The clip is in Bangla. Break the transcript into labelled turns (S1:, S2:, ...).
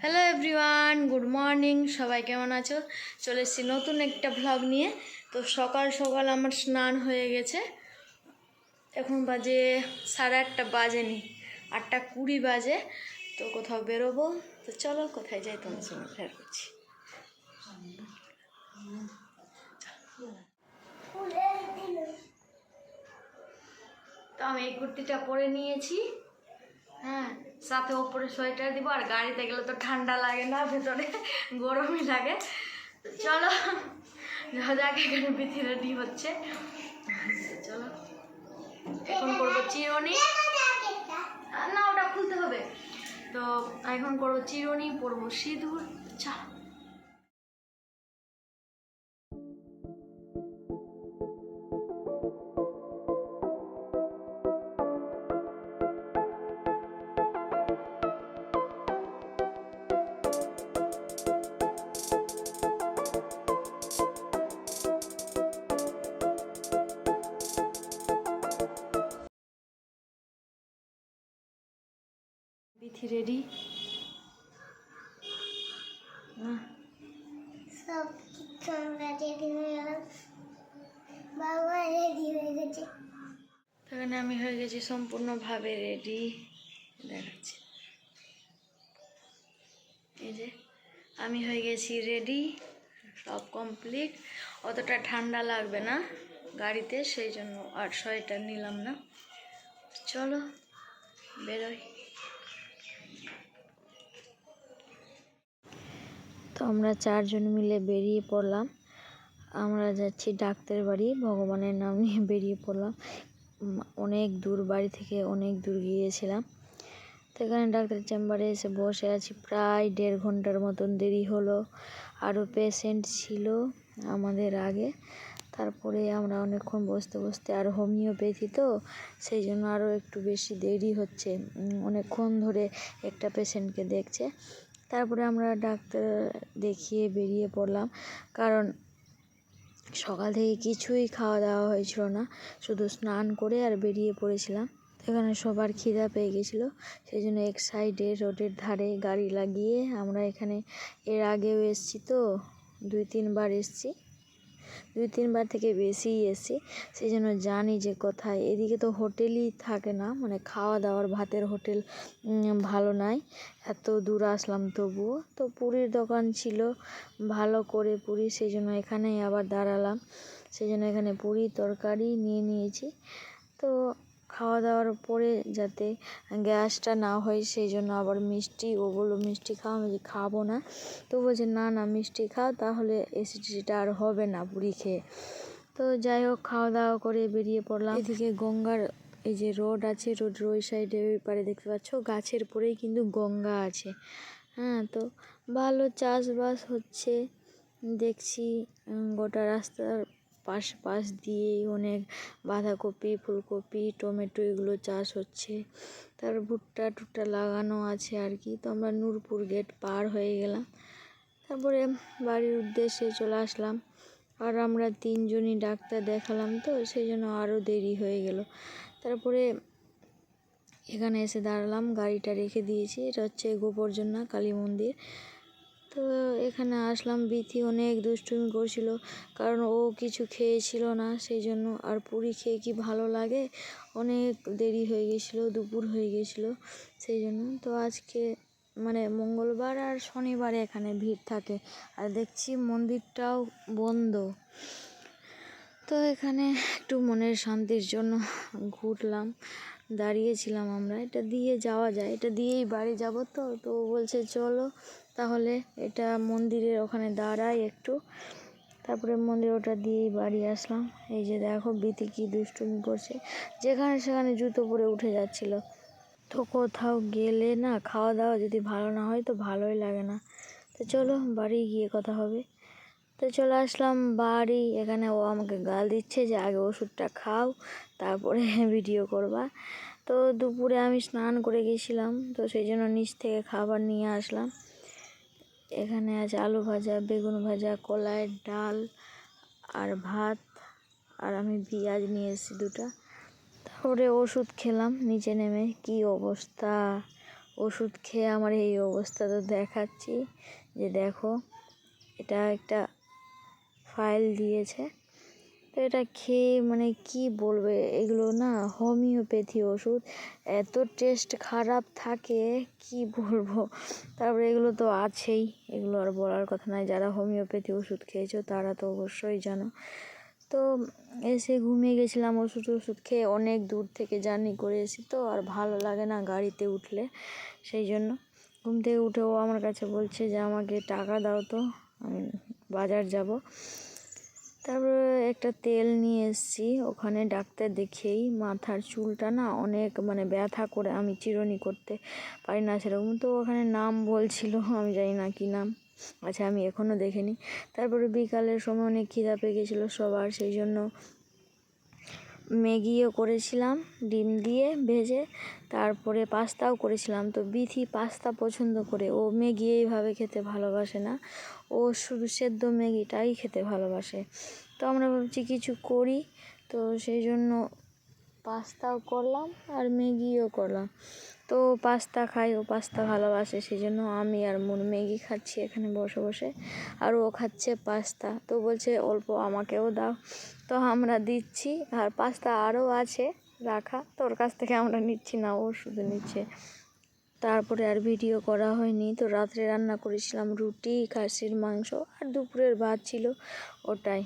S1: হ্যালো এভরিওয়ান গুড মর্নিং সবাই কেমন আছো? চলে এসেছি নতুন একটা ভ্লগ নিয়ে। তো সকাল সকাল আমার স্নান হয়ে গেছে। এখন বাজে সাড়ে আটটা বাজেনি, আটটা কুড়ি বাজে। তো কোথাও বেরোবো। তো চলো কোথায় যাই, তোমার সঙ্গে শেয়ার করছি। তো আমি এই কুর্তিটা পরে নিয়েছি। হ্যাঁ সাথে উপরে সোয়েটার দিব আর গাড়িতে গেলে তো ঠান্ডা লাগে না, ভেতরে গরমই লাগে। চলো যাক এখানে বিথি রেডি হচ্ছে। চলো, এখন করব চিরনি। না, ওটা খুলতে হবে। তো এখন করব চিরনি, পরবো সিঁদুর। চলো বিথি রেডি?
S2: সব কিছু আমরা রেডি হয়ে গেলাম। বাবা রেডি হয়ে গেছে।
S1: সেখানে আমি হয়ে গেছি সম্পূর্ণভাবে রেডি দেখাচ্ছি। এই যে আমি হয়ে গেছি রেডি সব কমপ্লিট অতটা ঠান্ডা লাগবে না গাড়িতে সেই জন্য আর সোয়েটার নিলাম না। চলো বেরোই। তো আমরা চারজন মিলে বেরিয়ে পড়লাম। আমরা যাচ্ছি ডাক্তার বাড়ি, ভগবানের নাম নিয়ে বেরিয়ে পড়লাম। অনেক দূর, বাড়ি থেকে অনেক দূর গিয়েছিলাম। তো এখানে ডাক্তার চেম্বারে এসে বসে আছি। প্রায় দেড় ঘণ্টার মতন দেরি হলো। আরও পেশেন্ট ছিল আমাদের আগে। তারপরে আমরা অনেকক্ষণ বসতে বসতে আর হোমিওপ্যাথি তো। সেই জন্য আরও একটু বেশি দেরি হচ্ছে। অনেকক্ষণ ধরে একটা পেশেন্টকে দেখছে। তারপরে আমরা ডাক্তার দেখিয়ে বেরিয়ে পড়লাম। কারণ সকাল থেকে কিছুই খাওয়া দাওয়া হয়েছিল না। শুধু স্নান করে আর বেরিয়ে পড়েছিলাম। এখানে সবার খিদা পেয়ে গেছিল। সেই জন্য এক সাইডে রোডের ধারে গাড়ি লাগিয়ে আমরা এখানে এর আগেও এসেছি তো, দুই তিনবার এসছি। দুই, তিনবার থেকে বেশিই এসছি সেই জন্য জানি যে কোথায়। এদিকে তো হোটেলই থাকে না মানে খাওয়া দাওয়ার ভাতের হোটেল ভালো নাই। এত দূর আসলাম তবুও। তো পুরীর দোকান ছিল ভালো করে পুরী, সেই জন্য এখানেই আবার দাঁড়ালাম। সেই জন্য এখানে পুরি তরকারি নিয়ে নিয়েছি। তো খাওয়া দাওয়ার পরে যাতে গ্যাসটা না হয়, সেই জন্য আবার মিষ্টি ও বলল, মিষ্টি খাও, আমি খাব না। তো বলছে, না না, মিষ্টি খাও, তাহলে অ্যাসিডিটিটা আর হবে না পুরি খেয়ে। তো যাই হোক খাওয়া দাওয়া করে বেরিয়ে পড়লাম। এদিকে গঙ্গার এই যে রোড আছে রোডের ওই সাইডে ওই পারে দেখতে পাচ্ছ, গাছের পরেই কিন্তু গঙ্গা আছে। হ্যাঁ তো ভালো চাষবাস হচ্ছে। দেখছি গোটা রাস্তার পাশ পাশ দিয়েই অনেক বাঁধাকপি, ফুলকপি, টমেটো এগুলো চাষ হচ্ছে। তার ভুট্টা টুট্টা লাগানো আছে আর কি। তো আমরা নূরপুর গেট পার হয়ে গেলাম। তারপরে বাড়ির উদ্দেশ্যে চলে আসলাম। আর আমরা তিনজনই ডাক্তার দেখালাম তো, সেই জন্য আরও দেরি হয়ে গেল। তারপরে এখানে এসে দাঁড়ালাম, গাড়িটা রেখে দিয়েছি। এটা হচ্ছে গোবর্জনা কালী মন্দির। তো এখানে আসলাম। বিথি অনেক দুষ্টুমি করছিল, কারণ ও কিছু খেয়েছিল না সেই জন্য আর পুরি খেয়ে কি ভালো লাগে? অনেক দেরি হয়ে গেছিল, দুপুর হয়ে গেছিল সেই জন্য তো আজকে মানে মঙ্গলবার আর শনিবারে এখানে ভিড় থাকে, আর দেখছি মন্দিরটাও বন্ধ। তো এখানে একটু মনের শান্তির জন্য ঘুরলাম, দাঁড়িয়েছিলাম আমরা। এটা দিয়ে যাওয়া যায়, এটা দিয়েই বাড়ি যাব তো। তো বলছে, চলো তাহলে এটা মন্দিরের ওখানে দাঁড়াই একটু। তারপরে মন্দির ওটা দিয়েই বাড়ি আসলাম। এই যে দেখো বিতি কি দুষ্টুমি করছে। যেখানে সেখানে জুতো পরে উঠে যাচ্ছিল। তো কোথাও গেলে না খাওয়া দাওয়া যদি ভালো না হয় তো ভালোই লাগে না। তো চলো বাড়ি গিয়ে কথা হবে। তো চলে আসলাম বাড়ি। এখানে ও আমাকে গাল দিচ্ছে যে আগে ওষুধটা খাও, তারপরে ভিডিও করবা। তো দুপুরে আমি স্নান করে গেছিলাম। তো সেই জন্য নিচ থেকে খাবার নিয়ে আসলাম। এখানে আছে আলু ভাজা, বেগুন ভাজা, কলাই, ডাল আর ভাত। আর আমি পেঁয়াজ নিয়ে এসেছি দুটা। তারপরে ওষুধ খেলাম, নিচে নেমে। কি অবস্থা? ওষুধ খেয়ে আমার এই অবস্থা তো দেখাচ্ছি। যে দেখো, এটা একটা ফাইল দিয়েছে। এটা খেয়ে মানে কি বলবে? এগুলো না হোমিওপ্যাথি ওষুধ। এত টেস্ট খারাপ থাকে, কি বলব? তারপরে এগুলো তো আছেই। এগুলো আর বলার কথা নয় যারা হোমিওপ্যাথি ওষুধ খেয়েছো, তারা তো অবশ্যই জানো। তো এসে ঘুমিয়ে গেছিলাম ওষুধ ওষুধ খেয়ে। অনেক দূর থেকে জার্নি করে এসি তো, আর ভালো লাগে না গাড়িতে উঠলে। সেই জন্য ঘুম থেকে উঠেও আমার কাছে বলছে যে, আমাকে টাকা দাও তো, আমি বাজার যাব। তারপরে একটা তেল নিয়ে এসেছি। ওখানে ডাক্তার দেখেই মাথার চুলটা না অনেক মানে ব্যথা করে আমি চিরনি করতে পারি না সেরকম। তো ওখানে নাম বলছিল, আমি জানি না কী নাম। আচ্ছা আমি এখনও দেখিনি। তারপরে বিকালের সময় অনেক খিদা পেয়ে গেছিল সবার, সেই জন্য ম্যাগিও করেছিলাম, ডিম দিয়ে ভেজে, তারপরে পাস্তাও করেছিলাম। তো বিথি পাস্তা পছন্দ করে। ও ম্যাগি এইভাবে খেতে ভালোবাসে না। ও শুধু সেদ্ধ ম্যাগিটাই খেতে ভালোবাসে। তো আমরা ভাবছি কিছু করি। তো সেই জন্য পাস্তাও করলাম আর ম্যাগিও করলাম। তো পাস্তা খাই, ও পাস্তা ভালোবাসে সেই জন্য আমি আর মন ম্যাগি খাচ্ছি এখানে বসে বসে। আর ও খাচ্ছে পাস্তা। তো বলছে, অল্প আমাকেও দাও। তো আমরা দিচ্ছি, আর পাস্তা আরও আছে রাখা। তো ওর কাছ থেকে আমরা নিচ্ছি না, ও শুধু নিচ্ছে। তারপরে আর ভিডিও করা হয়নি। তো রাত্রে রান্না করেছিলাম রুটি, খাসির মাংস, আর দুপুরের ভাত ছিল ওটাই।